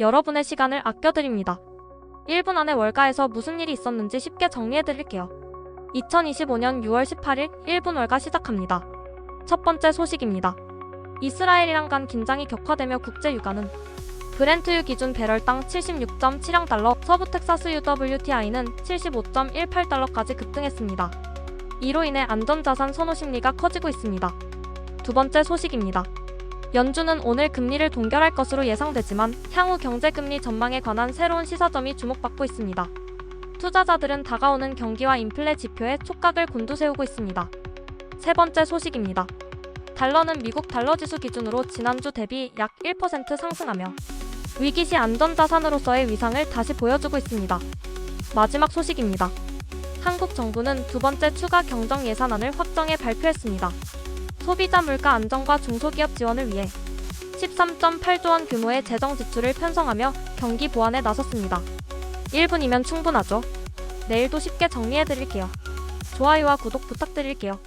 여러분의 시간을 아껴드립니다. 1분 안에 월가에서 무슨 일이 있었는지 쉽게 정리해드릴게요. 2025년 6월 18일 1분 월가 시작합니다. 첫 번째 소식입니다. 이스라엘이랑 간 긴장이 격화되며 국제 유가는 브렌트유 기준 배럴당 76.7달러, 서부 텍사스 UWTI는 75.18달러까지 급등했습니다. 이로 인해 안전자산 선호 심리가 커지고 있습니다. 두 번째 소식입니다. 연준은 오늘 금리를 동결할 것으로 예상되지만 향후 경제 금리 전망에 관한 새로운 시사점이 주목받고 있습니다. 투자자들은 다가오는 경기와 인플레 지표에 촉각을 곤두세우고 있습니다. 세 번째 소식입니다. 달러는 미국 달러 지수 기준으로 지난주 대비 약 1% 상승하며 위기시 안전자산으로서의 위상을 다시 보여주고 있습니다. 마지막 소식입니다. 한국 정부는 두 번째 추가 경정 예산안을 확정해 발표했습니다. 소비자 물가 안정과 중소기업 지원을 위해 13.8조 원 규모의 재정 지출을 편성하며 경기 보완에 나섰습니다. 1분이면 충분하죠. 내일도 쉽게 정리해 드릴게요. 좋아요와 구독 부탁드릴게요.